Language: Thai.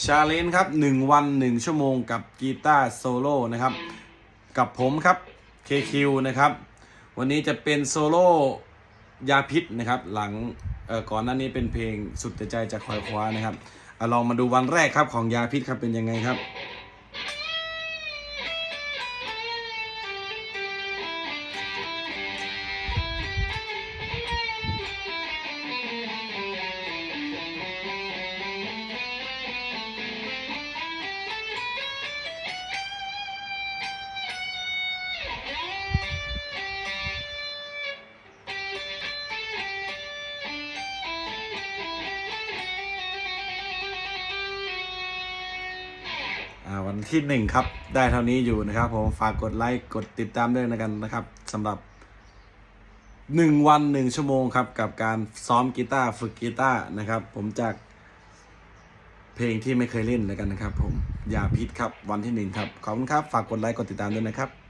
ชาเลนจ์ครับ 1 วัน 1 ชั่วโมงกับกีตาร์โซโล่นะครับ กับผมครับ KQ นะครับ วันนี้จะเป็นโซโล่ยาพิษนะครับ หลังเออก่อนหน้านี้เป็นเพลงสุดแต่ใจจากคอยคว้านะครับเอาลองมาดูวันแรกครับของยาพิษครับเป็นยังไงครับ วันที่หนึ่งครับ ได้เท่านี้อยู่นะครับ ผมฝากกดไลค์กดติดตามด้วยนะกันนะครับสำหรับหนึ่งวันหนึ่งชั่วโมงครับ กับการซ้อมกีตาร์ฝึกกีตาร์นะครับ ผมจากเพลงที่ไม่เคยเล่นแล้วกันนะครับ ผมอย่าพิษครับวันที่หนึ่งครับขอบคุณครับฝากกดไลค์กดติดตามด้วยนะครับ